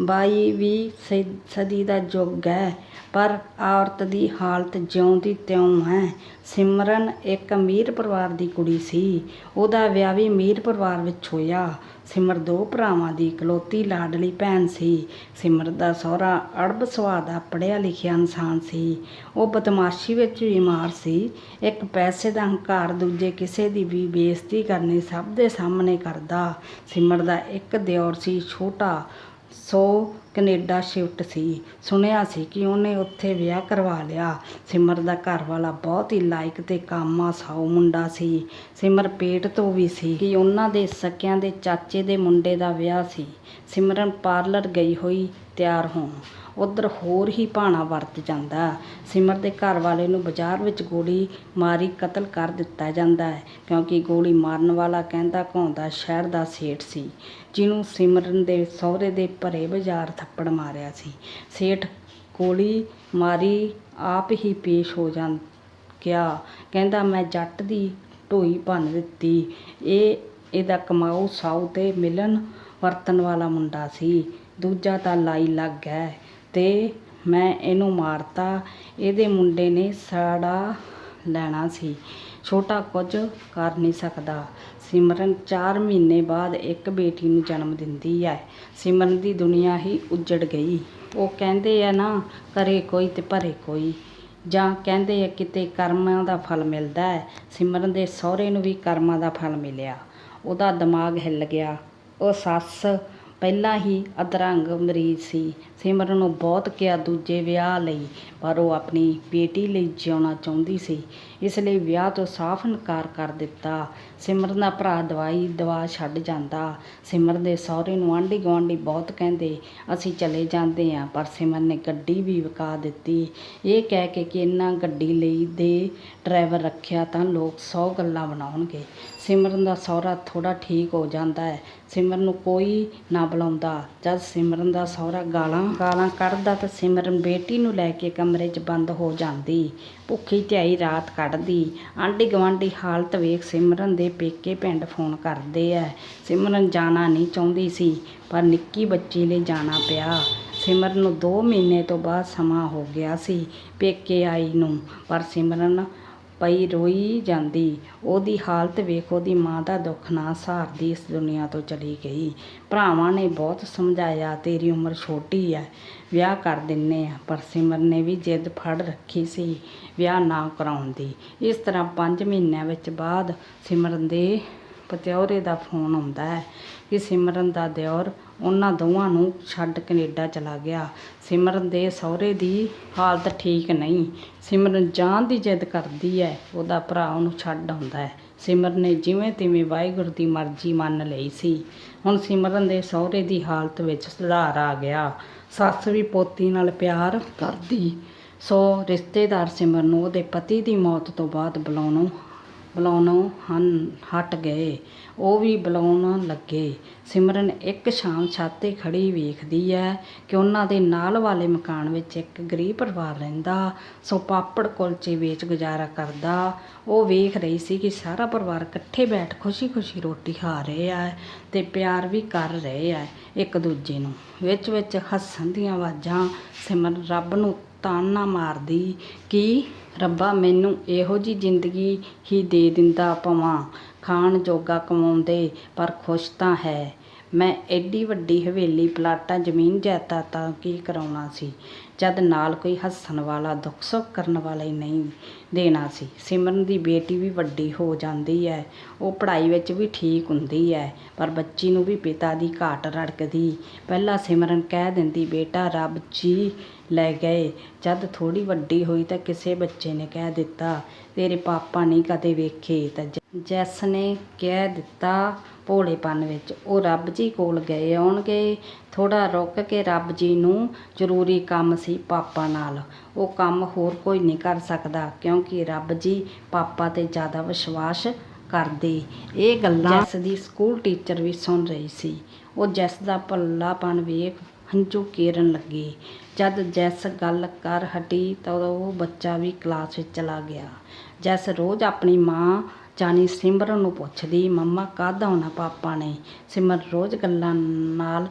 ਬਾਈਵੀਂ ਸ- ਸਦੀ ਦਾ ਯੁੱਗ ਹੈ, ਪਰ ਔਰਤ ਦੀ ਹਾਲਤ ਜਿਉਂ ਦੀ ਤਿਉਂ ਹੈ। ਸਿਮਰਨ ਇੱਕ ਅਮੀਰ ਪਰਿਵਾਰ ਦੀ ਕੁੜੀ ਸੀ। ਉਹਦਾ ਵਿਆਹ ਵੀ ਅਮੀਰ ਪਰਿਵਾਰ ਵਿੱਚ ਹੋਇਆ। ਸਿਮਰ ਦੋ ਭਰਾਵਾਂ ਦੀ ਇਕਲੌਤੀ ਲਾਡਲੀ ਭੈਣ ਸੀ। ਸਿਮਰ ਦਾ ਸਹੁਰਾ ਅੜਬ ਸੁਭਾਅ ਦਾ ਪੜ੍ਹਿਆ ਲਿਖਿਆ ਇਨਸਾਨ ਸੀ। ਉਹ ਬਦਮਾਸ਼ੀ ਵਿੱਚ ਵੀ ਮਾਰ ਸੀ। ਇੱਕ ਪੈਸੇ ਦਾ ਹੰਕਾਰ ਦੂਜੇ ਕਿਸੇ ਦੀ ਵੀ ਬੇਇੱਜ਼ਤੀ ਕਰਨੀ ਸਭ ਦੇ ਸਾਹਮਣੇ ਕਰਦਾ। ਸਿਮਰ ਦਾ ਇੱਕ ਦਿਓਰ ਸੀ, ਛੋਟਾ। ਸੋ ਕਨੇਡਾ ਸ਼ਿਫਟ ਸੀ। ਸੁਣਿਆ ਸੀ ਕਿ ਉਹਨੇ ਉੱਥੇ ਵਿਆਹ ਕਰਵਾ ਲਿਆ। ਸਿਮਰ ਦਾ ਘਰ ਵਾਲਾ ਬਹੁਤ ਹੀ ਲਾਇਕ ਤੇ ਕਾਮਾ ਸਾਊ ਮੁੰਡਾ ਸੀ। ਸਿਮਰ ਪੇਟ ਤੋਂ ਵੀ ਸੀ ਕਿ ਉਹਨਾਂ ਦੇ ਸਕਿਆਂ ਦੇ ਚਾਚੇ ਦੇ ਮੁੰਡੇ ਦਾ ਵਿਆਹ ਸੀ। ਸਿਮਰਨ ਪਾਰਲਰ ਗਈ ਹੋਈ ਤਿਆਰ ਹੋਣ। ਉਧਰ ਹੋਰ ਹੀ ਭਾਣਾ ਵਰਤ ਜਾਂਦਾ। ਸਿਮਰ ਦੇ ਘਰ ਵਾਲੇ ਨੂੰ ਬਾਜ਼ਾਰ ਵਿੱਚ ਗੋਲੀ ਮਾਰੀ ਕਤਲ ਕਰ ਦਿੱਤਾ ਜਾਂਦਾ ਹੈ, ਕਿਉਂਕਿ ਗੋਲੀ ਮਾਰਨ ਵਾਲਾ ਕਹਿੰਦਾ ਘਾਉਂਦਾ ਸ਼ਹਿਰ ਦਾ ਸੇਠ ਸੀ। ਜਿਹਨੂੰ ਸਿਮਰਨ ਦੇ ਸਹੁਰੇ ਦੇ ਭਰੇ ਬਾਜ਼ਾਰ ਥੱਪੜ ਮਾਰਿਆ ਸੀ। ਸੇਠ ਗੋਲੀ ਮਾਰੀ, ਆਪ ਹੀ ਪੇਸ਼ ਹੋ ਜਾਂ, ਗਿਆ। ਕਹਿੰਦਾ, ਮੈਂ ਜੱਟ ਦੀ ਢੋਈ ਭੰਨ ਦਿੱਤੀ। ਇਹ, ਇਹਦਾ ਕਮਾਊ ਸਾਊ ਤੇ ਮਿਲਣ ਵਰਤਣ ਵਾਲਾ ਮੁੰਡਾ ਸੀ। ਦੂਜਾ ਤਾਂ ਲਾਈ ਲੱਗ ਹੈ ਤੇ ਮੈਂ ਇਹਨੂੰ ਮਾਰਤਾ। ਇਹਦੇ ਮੁੰਡੇ ਨੇ ਸਾੜਾ ਲੈਣਾ ਸੀ। ਛੋਟਾ ਕੁਝ ਕਰ ਨਹੀਂ ਸਕਦਾ। ਸਿਮਰਨ 4 ਮਹੀਨੇ ਬਾਅਦ ਇੱਕ ਬੇਟੀ ਨੂੰ ਜਨਮ ਦਿੰਦੀ ਹੈ। ਸਿਮਰਨ ਦੀ ਦੁਨੀਆ ਹੀ ਉੱਜੜ ਗਈ। ਉਹ ਕਹਿੰਦੇ ਆ, ਨਾ ਕਰੇ ਕੋਈ ਤੇ ਭਰੇ ਕੋਈ। ਜਾਂ ਕਹਿੰਦੇ ਆ, ਕਿਤੇ ਕਰਮਾਂ ਦਾ ਫਲ ਮਿਲਦਾ ਹੈ। ਸਿਮਰਨ ਦੇ ਸਹੁਰੇ ਨੂੰ ਵੀ ਕਰਮਾਂ ਦਾ ਫਲ ਮਿਲਿਆ। ਉਹਦਾ ਦਿਮਾਗ ਹਿੱਲ ਗਿਆ। ਉਹ ਸੱਸ ਪਹਿਲਾਂ ਹੀ ਅਧਰੰਗ ਮਰੀਜ਼ ਸੀ। ਸਿਮਰਨ ਨੂੰ ਬਹੁਤ ਕਿਹਾ, ਦੂਜੇ ਵਿਆਹ ਲਈ, ਪਰ ਉਹ ਆਪਣੀ ਬੇਟੀ ਲਈ ਜਿਉਣਾ ਚਾਹੁੰਦੀ ਸੀ। ਇਸ ਲਈ ਵਿਆਹ ਤੋਂ ਸਾਫ਼ ਇਨਕਾਰ ਕਰ ਦਿੱਤਾ। ਸਿਮਰਨ ਦਾ ਭਰਾ ਦਵਾਈ ਦਵਾ ਛੱਡ ਜਾਂਦਾ। ਸਿਮਰਨ ਦੇ ਸਹੁਰੇ ਨੂੰ ਆਂਢੀ ਗੁਆਂਢੀ ਬਹੁਤ ਕਹਿੰਦੇ, ਅਸੀਂ ਚਲੇ ਜਾਂਦੇ ਹਾਂ ਪਰ ਸਿਮਰਨ ਨੇ ਗੱਡੀ ਵੀ ਵਿਕਾ ਦਿੱਤੀ। ਇਹ ਕਹਿ ਕੇ ਕਿ ਇਹਨਾਂ ਗੱਡੀ ਲਈ ਦੇ ਡਰਾਈਵਰ ਰੱਖਿਆ ਤਾਂ ਲੋਕ 100 ਗੱਲਾਂ ਬਣਾਉਣਗੇ। ਸਿਮਰਨ ਦਾ ਸਹੁਰਾ ਥੋੜਾ ਠੀਕ ਹੋ ਜਾਂਦਾ ਹੈ। ਸਿਮਰਨ ਨੂੰ ਕੋਈ ਨਾ ਬੁਲਾਉਂਦਾ। ਜਦ ਸਿਮਰਨ ਦਾ ਸਹੁਰਾ ਗਾਲਾਂ ਗਾਲਾਂ ਕੱਢਦਾ ਤਾਂ ਸਿਮਰਨ ਬੇਟੀ ਨੂੰ ਲੈ ਕੇ ਕਮਰੇ 'ਚ ਬੰਦ ਹੋ ਜਾਂਦੀ। ਭੁੱਖੀ ਧਿਆਈ ਰਾਤ ਕੱਢਦੀ। ਆਂਢੀ ਗੁਆਂਢੀ ਹਾਲਤ ਵੇਖ ਸਿਮਰਨ ਦੇ ਪੇਕੇ ਪਿੰਡ ਫੋਨ ਕਰਦੇ ਐ। ਸਿਮਰਨ ਜਾਣਾ ਨਹੀਂ ਚਾਹੁੰਦੀ ਸੀ, ਪਰ ਨਿੱਕੀ ਬੱਚੀ ਲਈ ਜਾਣਾ ਪਿਆ। ਸਿਮਰਨ ਨੂੰ 2 ਮਹੀਨੇ ਤੋਂ ਬਾਅਦ ਸਮਾਂ ਹੋ ਗਿਆ ਸੀ ਪੇਕੇ ਆਈ ਨੂੰ, ਪਰ ਸਿਮਰਨ ਪਈ ਰੋਈ ਜਾਂਦੀ। ਉਹਦੀ ਹਾਲਤ ਵੇਖ ਉਹਦੀ ਮਾਂ ਦਾ ਦੁੱਖ ਨਾ ਸਹਾਰਦੀ ਇਸ ਦੁਨੀਆ ਤੋਂ ਚਲੀ ਗਈ। ਭਰਾਵਾਂ ਨੇ ਬਹੁਤ ਸਮਝਾਇਆ, ਤੇਰੀ ਉਮਰ ਛੋਟੀ ਹੈ ਵਿਆਹ ਕਰ ਦਿੰਨੇ ਆ। ਪਰ ਸਿਮਰਨ ਨੇ ਵੀ ਜਿੱਦ ਫੜ ਰੱਖੀ ਸੀ। ਵਿਆਹ ਨਾ ਕਰਾਉਣ ਦੀ ਇਸ ਤਰ੍ਹਾਂ 5 ਮਹੀਨਿਆਂ ਵਿੱਚ ਬਾਅਦ ਸਿਮਰਨ ਦੇ ਪਤਿਆਉਰੇ ਦਾ ਫੋਨ ਆਉਂਦਾ ਹੈ ਕਿ ਸਿਮਰਨ ਦਾ ਦਿਓਰ ਉਹਨਾਂ ਦੋਵਾਂ ਨੂੰ ਛੱਡ ਕੈਨੇਡਾ ਚਲਾ ਗਿਆ। ਸਿਮਰਨ ਦੇ ਸਹੁਰੇ ਦੀ ਹਾਲਤ ਠੀਕ ਨਹੀਂ। ਸਿਮਰਨ ਜਾਣ ਦੀ ਜਿੱਦ ਕਰਦੀ ਹੈ, ਉਹਦਾ ਭਰਾ ਉਹਨੂੰ ਛੱਡ ਆਉਂਦਾ ਹੈ। ਸਿਮਰਨ ਨੇ ਜਿਵੇਂ ਤਿਵੇਂ ਵਾਹਿਗੁਰੂ ਦੀ ਮਰਜ਼ੀ ਮੰਨ ਲਈ ਸੀ। ਹੁਣ ਸਿਮਰਨ ਦੇ ਸਹੁਰੇ ਦੀ ਹਾਲਤ ਵਿੱਚ ਸੁਧਾਰ ਆ ਗਿਆ। ਸੱਸ ਵੀ ਪੋਤੀ ਨਾਲ ਪਿਆਰ ਕਰਦੀ ਸੋ ਰਿਸ਼ਤੇਦਾਰ ਸਿਮਰਨ ਨੂੰ ਉਹਦੇ ਪਤੀ ਦੀ ਮੌਤ ਤੋਂ ਬਾਅਦ ਬੁਲਾਉਣੋਂ ਬੁਲਾਉਣੋਂ ਹਨ ਹਟ ਗਏ। ਉਹ ਵੀ ਬੁਲਾਉਣ ਲੱਗੇ। ਸਿਮਰਨ ਇੱਕ ਸ਼ਾਮ ਛੱਤ ਤੇ ਖੜੀ ਵੇਖਦੀ ਹੈ ਕਿ ਉਹਨਾਂ ਦੇ ਨਾਲ ਵਾਲੇ ਮਕਾਨ ਵਿੱਚ ਇੱਕ ਗਰੀਬ ਪਰਿਵਾਰ ਰਹਿੰਦਾ। ਸੋ ਪਾਪੜ ਕੁਲਚੇ ਵੇਚ ਗੁਜ਼ਾਰਾ ਕਰਦਾ। ਉਹ ਵੇਖ ਰਹੀ ਸੀ ਕਿ ਸਾਰਾ ਪਰਿਵਾਰ ਇਕੱਠੇ ਬੈਠ ਖੁਸ਼ੀ-ਖੁਸ਼ੀ ਰੋਟੀ ਖਾ ਰਹੇ ਆ ਤੇ ਪਿਆਰ ਵੀ ਕਰ ਰਹੇ ਆ ਇੱਕ ਦੂਜੇ ਨੂੰ। ਵਿੱਚ ਵਿੱਚ ਹੱਸਣ ਦੀਆਂ ਆਵਾਜ਼ਾਂ ਸਿਮਰਨ ਰੱਬ ਨੂੰ ਤਾਨਾ ਮਾਰਦੀ ਕਿ ਰੱਬਾ ਮੈਨੂੰ ਇਹੋ ਜੀ ਜ਼ਿੰਦਗੀ ਹੀ ਦੇ ਦਿੰਦਾ ਭਵਾਂ ਖਾਣ ਜੋਗਾ ਕਮਾਉਂਦੇ, ਪਰ ਖੁਸ਼ ਤਾਂ ਹੈ। ਮੈਂ ਐਡੀ ਵੱਡੀ ਹਵੇਲੀ ਪਲਾਟਾਂ ਜ਼ਮੀਨ ਜਾਇਦਾਦਾਂ ਕੀ ਕਰਾਉਣਾ ਸੀ? ਜਦ ਨਾਲ ਕੋਈ ਹੱਸਣ ਵਾਲਾ ਦੁੱਖ ਸੁੱਖ ਕਰਨ ਵਾਲਾ ਹੀ ਨਹੀਂ ਦੇਣਾ ਸੀ। ਸਿਮਰਨ ਦੀ ਬੇਟੀ ਵੀ ਵੱਡੀ ਹੋ ਜਾਂਦੀ ਹੈ ਉਹ ਪੜ੍ਹਾਈ ਵਿੱਚ ਵੀ ਠੀਕ ਹੁੰਦੀ ਹੈ ਪਰ ਬੱਚੀ ਨੂੰ ਵੀ ਪਿਤਾ ਦੀ ਘਾਟ ਰੜਕਦੀ। ਪਹਿਲਾਂ ਸਿਮਰਨ ਕਹਿ ਦਿੰਦੀ, ਬੇਟਾ, ਰੱਬ ਜੀ ਲੈ ਗਏ। ਜਦ ਥੋੜ੍ਹੀ ਵੱਡੀ ਹੋਈ ਤਾਂ ਕਿਸੇ ਬੱਚੇ ਨੇ ਕਹਿ ਦਿੱਤਾ, ਤੇਰੇ ਪਾਪਾ ਨਹੀਂ ਕਦੇ ਵੇਖੇ। ਤਾਂ ਜ- ਜੈਸ ਨੇ ਕਹਿ ਦਿੱਤਾ ਭੋਲੇਪਨ ਵਿੱਚ, ਉਹ ਰੱਬ ਜੀ ਕੋਲ ਗਏ ਆਉਣਗੇ। ਥੋੜਾ ਰੁਕ ਕੇ ਰੱਬ ਜੀ ਨੂੰ ਜ਼ਰੂਰੀ ਕੰਮ ਸੀ ਪਾਪਾ ਨਾਲ। ਉਹ ਕੰਮ ਹੋਰ ਕੋਈ ਨਹੀਂ ਕਰ ਸਕਦਾ, ਕਿਉਂਕਿ ਰੱਬ ਜੀ ਪਾਪਾ ਤੇ ਜ਼ਿਆਦਾ ਵਿਸ਼ਵਾਸ ਕਰਦੇ। ਇਹ ਗੱਲਾਂ ਜੈਸ ਦੀ ਸਕੂਲ ਟੀਚਰ ਵੀ ਸੁਣ ਰਹੀ ਸੀ। ਉਹ ਜੈਸ ਦਾ ਭੱਲਾਪਨ ਵੇਖ ਹੰਝੂ ਕੇਰਨ ਲੱਗੀ। ਜਦ ਜੈਸ ਗੱਲ ਕਰ ਹਟੀ ਤਾਂ ਉਹ ਬੱਚਾ ਵੀ ਕਲਾਸ ਵਿੱਚ ਚਲਾ ਗਿਆ। ਜੈਸ ਰੋਜ਼ ਆਪਣੀ ਮਾਂ ਜਾਣੀ ਸਿਮਰਨ ਨੂੰ ਪੁੱਛਦੀ, ਮੰਮਾ, ਕਾਹਦਾ ਆਉਣਾ ਪਾਪਾ ਨੇ? ਸਿਮਰਨ ਰੋਜ਼ ਗੱਲਾਂ ਨਾਲ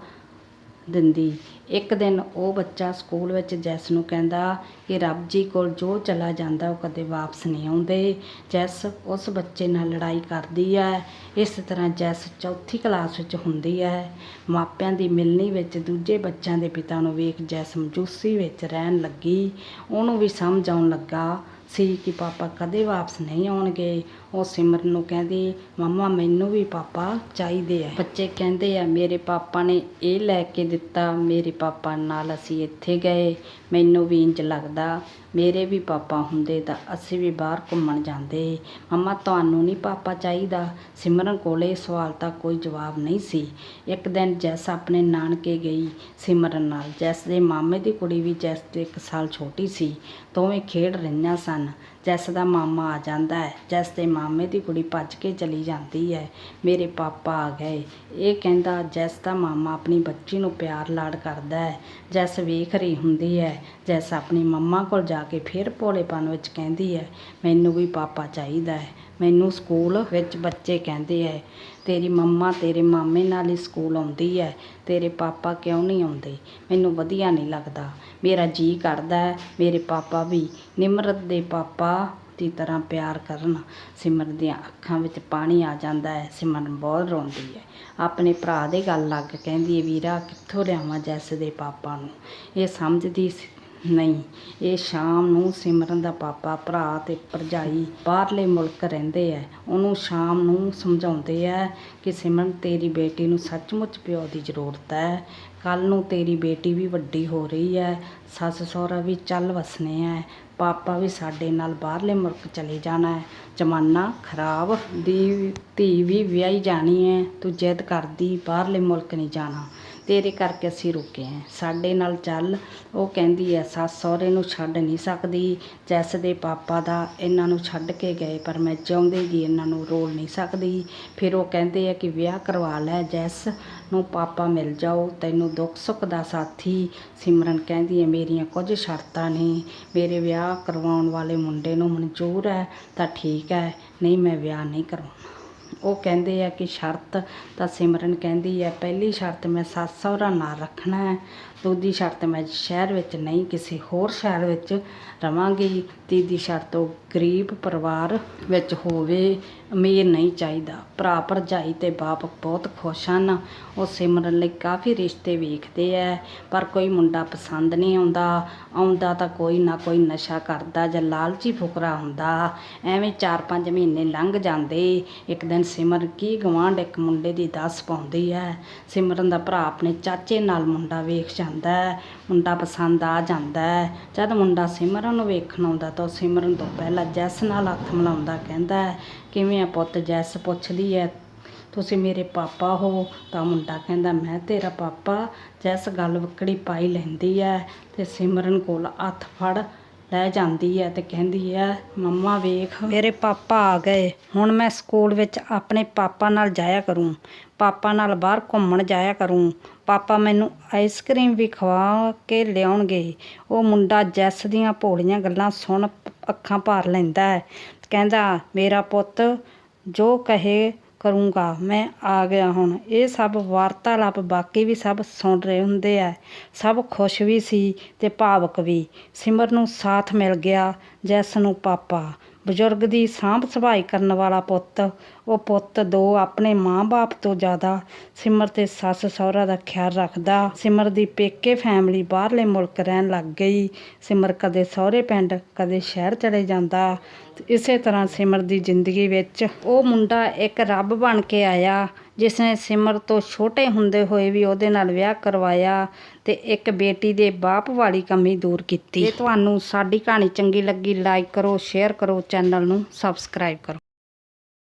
ਦਿੰਦੀ। ਇੱਕ ਦਿਨ ਉਹ ਬੱਚਾ ਸਕੂਲ ਵਿੱਚ ਜੈਸ ਨੂੰ ਕਹਿੰਦਾ ਕਿ ਰੱਬ ਜੀ ਕੋਲ ਜੋ ਚਲਾ ਜਾਂਦਾ ਉਹ ਕਦੇ ਵਾਪਸ ਨਹੀਂ ਆਉਂਦੇ। ਜੈਸ ਉਸ ਬੱਚੇ ਨਾਲ ਲੜਾਈ ਕਰਦੀ ਹੈ। ਇਸ ਤਰ੍ਹਾਂ ਜੈਸ ਚੌਥੀ ਕਲਾਸ ਵਿੱਚ ਹੁੰਦੀ ਹੈ। ਮਾਪਿਆਂ ਦੀ ਮਿਲਣੀ ਵਿੱਚ ਦੂਜੇ ਬੱਚਿਆਂ ਦੇ ਪਿਤਾ ਨੂੰ ਵੇਖ ਜੈਸ ਮਜੂਸੀ ਵਿੱਚ ਰਹਿਣ ਲੱਗੀ। ਉਹਨੂੰ ਵੀ ਸਮਝ ਆਉਣ ਲੱਗਾ। ਸੀ ਕਿ ਪਾਪਾ ਕਦੇ ਵਾਪਸ ਨਹੀਂ ਆਉਣਗੇ। ਉਹ ਸਿਮਰਨ ਨੂੰ ਕਹਿੰਦੀ, ਮੰਮਾ, ਮੈਨੂੰ ਵੀ ਪਾਪਾ ਚਾਹੀਦੇ ਆ। ਬੱਚੇ ਕਹਿੰਦੇ ਆ, ਮੇਰੇ ਪਾਪਾ ਨੇ ਇਹ ਲੈ ਕੇ ਦਿੱਤਾ, ਮੇਰੇ ਪਾਪਾ ਨਾਲ ਅਸੀਂ ਇੱਥੇ ਗਏ। ਮੈਨੂੰ ਵੀ ਇੰਜ ਲੱਗਦਾ, ਮੇਰੇ ਵੀ ਪਾਪਾ ਹੁੰਦੇ ਤਾਂ ਅਸੀਂ ਵੀ ਬਾਹਰ ਘੁੰਮਣ ਜਾਂਦੇ। ਮੰਮਾ, ਤੁਹਾਨੂੰ ਨਹੀਂ ਪਾਪਾ ਚਾਹੀਦਾ। ਸਿਮਰਨ ਕੋਲ ਇਹ ਸਵਾਲ ਦਾ ਕੋਈ ਜਵਾਬ ਨਹੀਂ ਸੀ। ਇੱਕ ਦਿਨ ਜੈਸ ਆਪਣੇ ਨਾਨਕੇ ਗਈ ਸਿਮਰਨ ਨਾਲ। ਜੈਸ ਦੇ ਮਾਮੇ ਦੀ ਕੁੜੀ ਵੀ ਜੈਸ ਤੋਂ ਇੱਕ ਸਾਲ ਛੋਟੀ ਸੀ। ਦੋਵੇਂ ਖੇਡ ਰਹੀਆਂ ਸਨ। ਜੈਸ ਦਾ ਮਾਮਾ ਆ ਜਾਂਦਾ ਹੈ। ਜੈਸ ਦੇ ਮਾਮੇ ਦੀ ਕੁੜੀ ਭੱਜ ਕੇ ਚਲੀ ਜਾਂਦੀ ਹੈ। ਮੇਰੇ ਪਾਪਾ ਆ ਗਏ। ਇਹ ਕਹਿੰਦਾ, ਜੈਸ ਦਾ ਮਾਮਾ ਆਪਣੀ ਬੱਚੀ ਨੂੰ ਪਿਆਰ ਲਾੜ ਕਰਦਾ ਹੈ। ਜੈਸ ਵੇਖ ਰਹੀ ਹੁੰਦੀ ਹੈ। ਜੈਸ ਆਪਣੀ ਮੰਮਾ ਕੋਲ ਜਾ ਕੇ ਫਿਰ ਭੋਲੇਪਨ ਵਿੱਚ ਕਹਿੰਦੀ ਹੈ, ਮੈਨੂੰ ਵੀ ਪਾਪਾ ਚਾਹੀਦਾ ਹੈ। ਮੈਨੂੰ ਸਕੂਲ ਵਿੱਚ ਬੱਚੇ ਕਹਿੰਦੇ ਹੈ। ਤੇਰੀ ਮੰਮਾ ਤੇਰੇ ਮਾਮੇ ਨਾਲ ਹੀ ਸਕੂਲ ਆਉਂਦੀ ਹੈ ਤੇਰੇ ਪਾਪਾ ਕਿਉਂ ਨਹੀਂ ਆਉਂਦੇ? ਮੈਨੂੰ ਵਧੀਆ ਨਹੀਂ ਲੱਗਦਾ। ਮੇਰਾ ਜੀ ਕਰਦਾ ਹੈ ਮੇਰੇ ਪਾਪਾ ਵੀ ਨਿਮਰਤ ਦੇ ਪਾਪਾ ਦੀ ਤਰ੍ਹਾਂ ਪਿਆਰ ਕਰਨ। ਸਿਮਰਨ ਦੀਆਂ ਅੱਖਾਂ ਵਿੱਚ ਪਾਣੀ ਆ ਜਾਂਦਾ ਹੈ ਸਿਮਰਨ ਬਹੁਤ ਰੋਂਦੀ ਹੈ ਆਪਣੇ ਭਰਾ ਦੇ ਗੱਲ ਲੱਗ ਕਹਿੰਦੀ ਹੈ ਵੀਰਾ, ਕਿੱਥੋਂ ਲਿਆਵਾਂ ਜੈਸ ਦੇ ਪਾਪਾ ਨੂੰ? ਇਹ ਸਮਝਦੀ ਨਹੀਂ। ਇਹ ਸ਼ਾਮ ਨੂੰ ਸਿਮਰਨ ਦਾ ਪਾਪਾ, ਭਰਾ ਤੇ ਭਰਜਾਈ ਬਾਹਰਲੇ ਮੁਲਕ ਰਹਿੰਦੇ ਐ। ਉਹਨੂੰ ਸ਼ਾਮ ਨੂੰ ਸਮਝਾਉਂਦੇ ਐ ਕਿ ਸਿਮਰਨ, ਤੇਰੀ ਬੇਟੀ ਨੂੰ ਸੱਚਮੁੱਚ ਪਿਓ ਦੀ ਜ਼ਰੂਰਤ ਹੈ ਕੱਲ ਨੂੰ ਤੇਰੀ ਬੇਟੀ ਵੀ ਵੱਡੀ ਹੋ ਰਹੀ ਹੈ ਸੱਸ ਸਹੁਰਾ ਵੀ ਚੱਲ ਵਸਨੇ ਐ। ਪਾਪਾ ਵੀ ਸਾਡੇ ਨਾਲ ਬਾਹਰਲੇ ਮੁਲਕ ਚਲੇ ਜਾਣਾ ਹੈ ਜ਼ਮਾਨਾ ਖਰਾਬ। ਦੀ ਧੀ ਵੀ ਵਿਆਹੀ ਜਾਣੀ ਹੈ ਤੂੰ ਜਿੱਦ ਕਰਦੀ, ਬਾਹਰਲੇ ਮੁਲਕ ਨਹੀਂ ਜਾਣਾ। ਤੇਰੇ ਕਰਕੇ ਅਸੀਂ ਰੁਕੇ ਹਾਂ। ਸਾਡੇ ਨਾਲ ਚੱਲ। ਉਹ ਕਹਿੰਦੀ ਹੈ, ਸੱਸ ਸਹੁਰੇ ਨੂੰ ਛੱਡ ਨਹੀਂ ਸਕਦੀ। ਜੈਸ ਦੇ ਪਾਪਾ ਦਾ ਇਹਨਾਂ ਨੂੰ ਛੱਡ ਕੇ ਗਏ, ਪਰ ਮੈਂ ਚਾਹੁੰਦੀ ਜੀ ਇਹਨਾਂ ਨੂੰ ਰੋਲ ਨਹੀਂ ਸਕਦੀ। ਫਿਰ ਉਹ ਕਹਿੰਦੇ ਆ ਕਿ ਵਿਆਹ ਕਰਵਾ ਲੈ, ਜੈਸ ਨੂੰ ਪਾਪਾ ਮਿਲ ਜਾਓ। ਤੈਨੂੰ ਦੁੱਖ ਸੁੱਖ ਦਾ ਸਾਥੀ ਸਿਮਰਨ ਕਹਿੰਦੀ ਹੈ, ਮੇਰੀਆਂ ਕੁਝ ਸ਼ਰਤਾਂ ਨੇ। ਮੇਰੇ ਵਿਆਹ ਕਰਵਾਉਣ ਵਾਲੇ ਮੁੰਡੇ ਨੂੰ ਮਨਜ਼ੂਰ ਹੈ ਤਾਂ ਠੀਕ ਹੈ, ਨਹੀਂ ਮੈਂ ਵਿਆਹ ਨਹੀਂ ਕਰਵਾਉਣਾ ਉਹ ਕਹਿੰਦੇ ਆ ਕਿ ਸ਼ਰਤ ਤਾਂ ਸਿਮਰਨ ਕਹਿੰਦੀ ਹੈ ਪਹਿਲੀ ਸ਼ਰਤ ਮੈਂ ਸੱਸ ਸਹੁਰਾ ਨਾਲ ਰੱਖਣਾ ਹੈ। ਦੂਜੀ ਸ਼ਰਤ ਮੈਂ ਸ਼ਹਿਰ ਵਿੱਚ ਨਹੀਂ, ਕਿਸੇ ਹੋਰ ਸ਼ਹਿਰ ਵਿੱਚ ਰਵਾਂਗੀ। ਤੀਜੀ ਸ਼ਰਤ, ਉਹ ਗਰੀਬ ਪਰਿਵਾਰ ਵਿੱਚ ਹੋਵੇ, ਅਮੀਰ ਨਹੀਂ ਚਾਹੀਦਾ। ਭਰਾ ਭਰਜਾਈ ਤੇ ਬਾਪ ਬਹੁਤ ਖੁਸ਼ ਹਨ। ਉਹ ਸਿਮਰਨ ਲਈ ਕਾਫੀ ਰਿਸ਼ਤੇ ਵੇਖਦੇ ਐ, ਪਰ ਕੋਈ ਮੁੰਡਾ ਪਸੰਦ ਨਹੀਂ ਆਉਂਦਾ। ਆਉਂਦਾ ਤਾਂ ਕੋਈ ਨਾ ਕੋਈ ਨਸ਼ਾ ਕਰਦਾ ਜਾਂ ਲਾਲਚੀ ਫੁਕਰਾ ਹੁੰਦਾ। ਐਵੇਂ 4-5 ਮਹੀਨੇ ਲੰਘ ਜਾਂਦੇ। ਇੱਕ ਦਿਨ ਸਿਮਰ ਕੀ ਗਵਾਂਢ ਇੱਕ ਮੁੰਡੇ ਦੀ ਦੱਸ ਪਾਉਂਦੀ ਹੈ ਸਿਮਰਨ ਦਾ ਭਰਾ ਆਪਣੇ ਚਾਚੇ ਨਾਲ ਮੁੰਡਾ ਵੇਖ ਜਾਂਦਾ। ਹੈ, ਮੁੰਡਾ ਪਸੰਦ ਆ ਜਾਂਦਾ ਹੈ। ਜਦ ਮੁੰਡਾ ਸਿਮਰਨ ਨੂੰ ਵੇਖਣ ਆਉਂਦਾ ਤਾਂ ਸਿਮਰਨ ਤੋਂ ਪਹਿਲਾਂ ਜੈਸ ਨਾਲ ਹੱਥ ਮਿਲਾਉਂਦਾ ਕਹਿੰਦਾ ਕਿਵੇਂ ਆ ਪੁੱਤ, ਜੈਸ ਪੁੱਛਦੀ ਹੈ, ਤੁਸੀਂ ਮੇਰੇ ਪਾਪਾ ਹੋ? ਤਾਂ ਮੁੰਡਾ ਕਹਿੰਦਾ, ਮੈਂ ਤੇਰਾ ਪਾਪਾ। ਜੈਸ ਗੱਲ ਵਕੜੀ ਪਾਈ ਲੈਂਦੀ ਹੈ ਤੇ ਸਿਮਰਨ ਕੋਲ ਹੱਥ ਫੜ ਲੈ ਜਾਂਦੀ ਹੈ ਤੇ ਕਹਿੰਦੀ ਹੈ, ਮੰਮਾ ਵੇਖ, ਮੇਰੇ ਪਾਪਾ ਆ ਗਏ। ਹੁਣ ਮੈਂ ਸਕੂਲ ਵਿੱਚ ਆਪਣੇ ਪਾਪਾ ਨਾਲ ਜਾਇਆ ਕਰੂੰ। ਪਾਪਾ ਨਾਲ ਬਾਹਰ ਘੁੰਮਣ ਜਾਇਆ ਕਰੂੰ। ਪਾਪਾ ਮੈਨੂੰ ਆਈਸਕ੍ਰੀਮ ਵੀ ਖਵਾ ਕੇ ਲਿਆਉਣਗੇ। ਉਹ ਮੁੰਡਾ ਜੈਸ ਦੀਆਂ ਭੋਲੀਆਂ ਗੱਲਾਂ ਸੁਣ ਅੱਖਾਂ ਭਰ ਲੈਂਦਾ ਹੈ। ਕਹਿੰਦਾ, ਮੇਰਾ ਪੁੱਤ, ਜੋ ਕਹੇ ਕਰੂੰਗਾ, ਮੈਂ ਆ ਗਿਆ ਹੁਣ। ਇਹ ਸਭ ਵਾਰਤਾਲਾਪ ਬਾਕੀ ਵੀ ਸਭ ਸੁਣ ਰਹੇ ਹੁੰਦੇ ਆ। ਸਭ ਖੁਸ਼ ਵੀ ਸੀ ਤੇ ਭਾਵਕ ਵੀ। ਸਿਮਰ ਨੂੰ ਸਾਥ ਮਿਲ ਗਿਆ ਜੈਸ ਨੂੰ ਪਾਪਾ। ਬਜ਼ੁਰਗ ਦੀ ਸਾਂਭ ਸੰਭਾਈ ਕਰਨ ਵਾਲਾ ਪੁੱਤ, ਉਹ ਪੁੱਤ ਦੋ ਆਪਣੇ ਮਾਂ-ਬਾਪ ਤੋਂ ਜ਼ਿਆਦਾ ਸਿਮਰ ਤੇ ਸੱਸ ਸਹੁਰਾ ਦਾ ਖਿਆਲ ਰੱਖਦਾ। ਸਿਮਰ ਦੀ ਪੇਕੇ ਫੈਮਿਲੀ ਬਾਹਰਲੇ ਮੁਲਕ ਰਹਿਣ ਲੱਗ ਗਈ। ਸਿਮਰ ਕਦੇ ਸਹੁਰੇ ਪਿੰਡ, ਕਦੇ ਸ਼ਹਿਰ ਚਲੇ ਜਾਂਦਾ। ਇਸੇ ਤਰ੍ਹਾਂ ਸਿਮਰ ਦੀ ਜ਼ਿੰਦਗੀ ਵਿੱਚ ਉਹ ਮੁੰਡਾ ਇੱਕ ਰੱਬ ਬਣ ਕੇ ਆਇਆ। ਜਿਸ ਨੇ ਸਿਮਰ ਤੋਂ ਛੋਟੇ ਹੁੰਦੇ ਹੋਏ ਵੀ ਉਹਦੇ ਨਾਲ ਵਿਆਹ ਕਰਵਾਇਆ ਤੇ ਇੱਕ ਬੇਟੀ ਦੇ ਬਾਪ ਵਾਲੀ ਕਮੀ ਦੂਰ ਕੀਤੀ। ਜੇ ਤੁਹਾਨੂੰ ਸਾਡੀ ਕਹਾਣੀ ਚੰਗੀ ਲੱਗੀ ਲਾਈਕ ਕਰੋ ਸ਼ੇਅਰ ਕਰੋ ਚੈਨਲ ਨੂੰ ਸਬਸਕ੍ਰਾਈਬ ਕਰੋ।